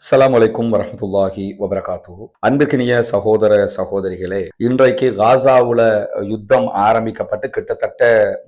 அஸ்லாம் வலைக்கும் வரமத்துல்லாஹி வபரகாத்து அன்புக்கினிய சகோதர சகோதரிகளே இன்றைக்கு காசாவுல யுத்தம் ஆரம்பிக்கப்பட்டு கிட்டத்தட்ட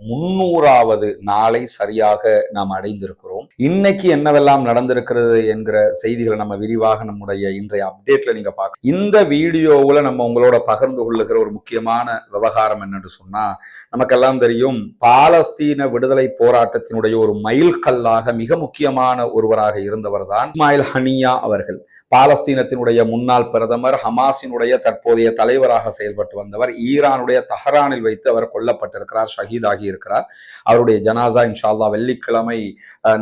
முன்னூறாவது நாளை சரியாக நாம் அடைந்திருக்கிறோம். இன்னைக்கு என்னவெல்லாம் நடந்திருக்கிறது என்கிற செய்திகளை நம்ம விரிவாக நம்முடைய இன்றைய அப்டேட்ல நீங்க பார்க்க இந்த வீடியோவுல நம்ம உங்களோட பகிர்ந்து கொள்ளுகிற ஒரு முக்கியமான விவகாரம் என்னன்னு சொன்னா நமக்கெல்லாம் தெரியும் பாலஸ்தீன விடுதலை போராட்டத்தினுடைய ஒரு மைல்கல்லாக மிக முக்கியமான ஒருவராக இருந்தவர் தான் இஸ்மாயில் ஹனியா அவர்கள். பாலஸ்தீனத்தினுடைய முன்னாள் பிரதமர் ஹமாஸினுடைய தற்போதைய தலைவராக செயல்பட்டு வந்தவர் ஈரானுடைய தஹரானில் வைத்து அவர் கொல்லப்பட்டிருக்கிறார் ஷஹீதாகி இருக்கிறார். அவருடைய ஜனாசா இன்ஷால்லா வெள்ளிக்கிழமை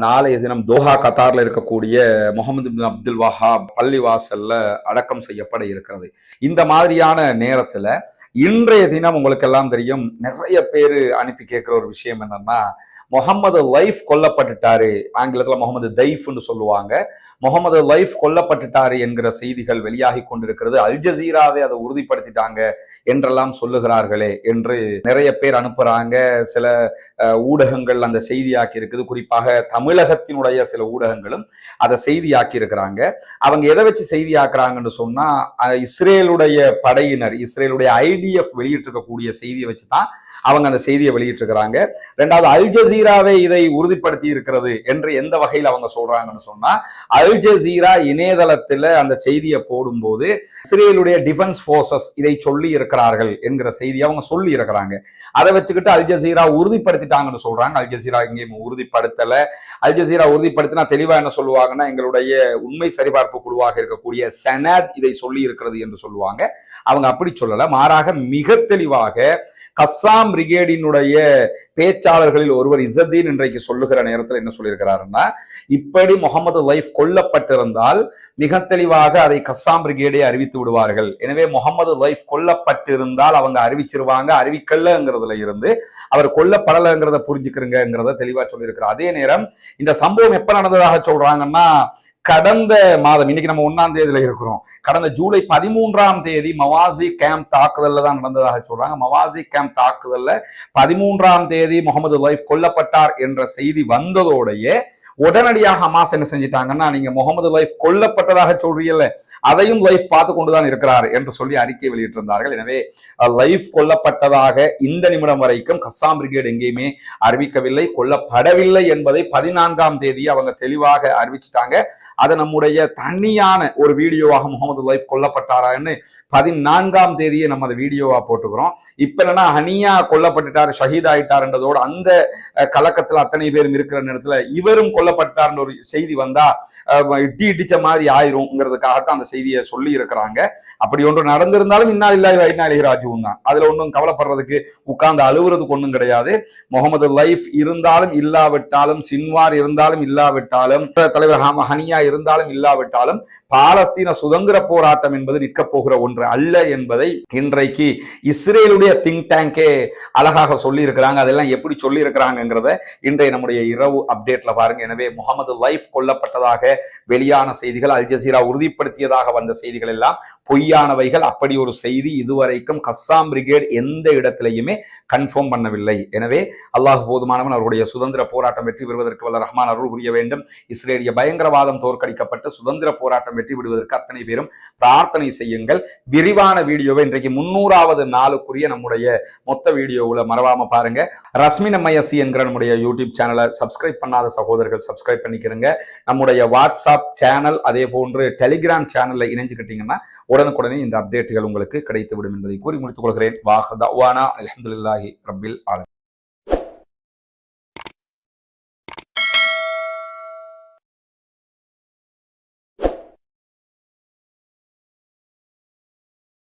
நாளைய தினம் தோஹா கத்தார்ல இருக்கக்கூடிய முகமது பின் அப்துல் வஹாப் பள்ளிவாசல்ல அடக்கம் செய்யப்பட இருக்கிறது. இந்த மாதிரியான நேரத்துல இன்றைய தினம் உங்களுக்கு எல்லாம் தெரியும் நிறைய பேர் அனுப்பி கேட்கிற ஒரு விஷயம் என்னன்னா முகமது லைஃப் கொல்லப்பட்டுட்டாரு ஆங்கிலத்தில் முகமது தைஃப்னு சொல்லுவாங்க. முகமது லைஃப் கொல்லப்பட்டுட்டாரு என்கிற செய்திகள் வெளியாகி கொண்டிருக்கிறது. அல் ஜசீராவே அதை உறுதிப்படுத்திட்டாங்க என்றெல்லாம் சொல்லுகிறார்களே என்று நிறைய பேர் அனுப்புறாங்க. சில ஊடகங்கள் அந்த செய்தியாக்கி இருக்குது. குறிப்பாக தமிழகத்தினுடைய சில ஊடகங்களும் அதை செய்தியாக்கி இருக்கிறாங்க. அவங்க எதை வச்சு செய்தியாக்குறாங்கன்னு சொன்னா இஸ்ரேலுடைய படையினர் இஸ்ரேலுடைய பிடிஎஃப் வெளியிட்டிருக்கக்கூடிய செய்தியை வச்சு தான் அவங்க அந்த செய்தியை வெளியிட்டிருக்கிறாங்க. ரெண்டாவது அல் ஜசீராவே இதை உறுதிப்படுத்தி இருக்கிறது என்று எந்த வகையில் அவங்க சொல்றாங்கன்னு சொன்னா அல் ஜசீரா இணையதளத்தில் அந்த செய்தியை போடும்போது இஸ்ரேலுடைய டிஃபென்ஸ் போர்சஸ் இதை சொல்லி இருக்கிறார்கள் என்கிற செய்தியை அவங்க சொல்லி இருக்கிறாங்க. அதை வச்சுக்கிட்டு அல் ஜசீரா உறுதிப்படுத்திட்டாங்கன்னு சொல்றாங்க. அல் ஜசீரா எங்கேயும் உறுதிப்படுத்தல. அல் ஜசீரா உறுதிப்படுத்தினா தெளிவா என்ன சொல்லுவாங்கன்னா எங்களுடைய உண்மை சரிபார்ப்பு குழுவாக இருக்கக்கூடிய செனாத் இதை சொல்லி இருக்கிறது என்று சொல்லுவாங்க. அவங்க அப்படி சொல்லல. மாறாக மிக தெளிவாக கஸ்ஸாம் பிரிகேடினுடைய பேச்சாளர்களில் ஒருவர் இசதீன் இன்றைக்கு சொல்லுகிற நேரத்தில் என்ன சொல்லியிருக்கிறாருன்னா இப்படி முகமது லைஃப் கொல்லப்பட்டிருந்தால் மிக தெளிவாக அதை கஸ்ஸாம் பிரிகேடே அறிவித்து விடுவார்கள். எனவே முகமது லைஃப் கொல்லப்பட்டிருந்தால் அவங்க அறிவிச்சிருவாங்க அறிவிக்கலங்கிறதுல இருந்து அவர் கொல்லப்படலைங்கிறத புரிஞ்சுக்கிறங்கிறத தெளிவாக சொல்லியிருக்கிறார். அதே நேரம் இந்த சம்பவம் எப்ப நடந்ததாக சொல்றாங்கன்னா கடந்த மாதம் இன்னைக்கு நம்ம ஒன்னாம் தேதியில இருக்கிறோம். கடந்த ஜூலை பதிமூன்றாம் தேதி மவாசி கேம்ப் தாக்குதல்ல தான் நடந்ததாக சொல்றாங்க. மவாசி கேம்ப் தாக்குதல்ல பதிமூன்றாம் தேதி முகமது லைஃப் கொல்லப்பட்டார் என்ற செய்தி வந்ததோடைய உடனடியாக ஹமாஸ் என்ன செஞ்சிட்டாங்கன்னா நீங்க முகமது லைஃப் கொல்லப்பட்டதாக சொல்றீங்கல்ல அதையும் லைஃப் பார்த்து கொண்டுதான் இருக்கிறார் என்று சொல்லி அறிக்கை வெளியிட்டிருந்தார்கள். எனவே லைஃப் கொல்லப்பட்டதாக இந்த நிமிடம் வரைக்கும் கசாம் பிரிகேடு எங்கேயுமே அறிவிக்கவில்லை கொல்லப்படவில்லை என்பதை பதினான்காம் தேதி அவங்க தெளிவாக அறிவிச்சிட்டாங்க. அதை நம்முடைய தனியான ஒரு வீடியோவாக முகமது லைஃப் கொல்லப்பட்டாரான்னு பதினான்காம் தேதியை நம்ம அதை வீடியோவா போட்டுக்கிறோம். இப்ப என்னன்னா ஹனியா கொல்லப்பட்டுட்டார் ஷஹீத் ஆயிட்டார்ன்றதோட அந்த கலக்கத்தில் அத்தனை பேரும் இருக்கிற நேரத்தில் இவரும் கொல்ல கொல்லப்பட்டார்னு ஒரு செய்தி வந்தா இட்டி இடிச்ச மாதிரி ஆயிரும்ங்கிறதுக்காகத்தான் அந்த செய்தியை சொல்லி இருக்கிறாங்க. அப்படி ஒன்று நடந்திருந்தாலும் இன்னா இல்லாஹி வ இன்னா இலைஹி தான். அதுல ஒன்றும் கவலைப்படுறதுக்கு உட்கார்ந்து அழுவுறதுக்கு ஒன்றும் கிடையாது. முகமது லைஃப் இருந்தாலும் இல்லாவிட்டாலும் சின்வார் இருந்தாலும் இல்லாவிட்டாலும் தலைவர் ஹனியா இருந்தாலும் இல்லாவிட்டாலும் பாலஸ்தீன சுதந்திர போராட்டம் என்பது நிற்க போகிற ஒன்று அல்ல என்பதை இன்றைக்கு இஸ்ரேலுடைய திங்க் டேங்கே அழகாக சொல்லி இருக்கிறாங்க அதெல்லாம் எப்படி சொல்லி இருக்கிறாங்கிறத இன்றைய நம்முடைய இரவு அப்டேட்ல பாருங்க. எனவே முகமது லைஃப் கொல்லப்பட்டதாக வெளியான செய்திகள் அல் ஜசீரா உறுதிப்படுத்தியதாக வந்த செய்திகள் எல்லாம் பொய்யானவைகள். அப்படி ஒரு செய்தி இதுவரைக்கும் கஸ்ஸாம் பிரிகேட் எந்த இடத்திலையுமே கன்ஃபார்ம் பண்ணவில்லை. எனவே அல்லாஹ் போதுமானவன் அவருடைய சுதந்திர போராட்டம் வெற்றி பெறுவதற்கு வல்ல ரஹ்மான் அருள் புரிய வேண்டும். இஸ்ரேலிய பயங்கரவாதம் தோற்கடிக்கப்பட்டு சுதந்திர போராட்டம் வெற்றி பெறுவதற்கு அத்தனை பேரும் பிரார்த்தனை செய்யுங்கள். விரிவான வீடியோவை இன்றைக்கு முன்னூறாவது நாளுக்குரிய நம்முடைய மொத்த வீடியோவில் மறவாம பாருங்க. ரஸ்மின் எம்ஐஎஸ்சி என்கிற நம்முடைய யூடியூப் சேனலை சப்ஸ்கிரைப் பண்ணாத சகோதரர்கள் சப்ஸ்கிரைப் பண்ணிக்கிறங்க. நம்முடைய வாட்ஸ்அப் சேனல் அதே போன்று டெலிகிராம் சேனல்ல இணைஞ்சுக்கிட்டீங்கன்னா உடனுக்குடனே இந்த அப்டேட்டுகள் உங்களுக்கு கிடைத்துவிடும் என்பதை கூறி முடித்துக் கொள்கிறேன். வாஹதா அலமதுல்லாஹி ரபில் ஆலம்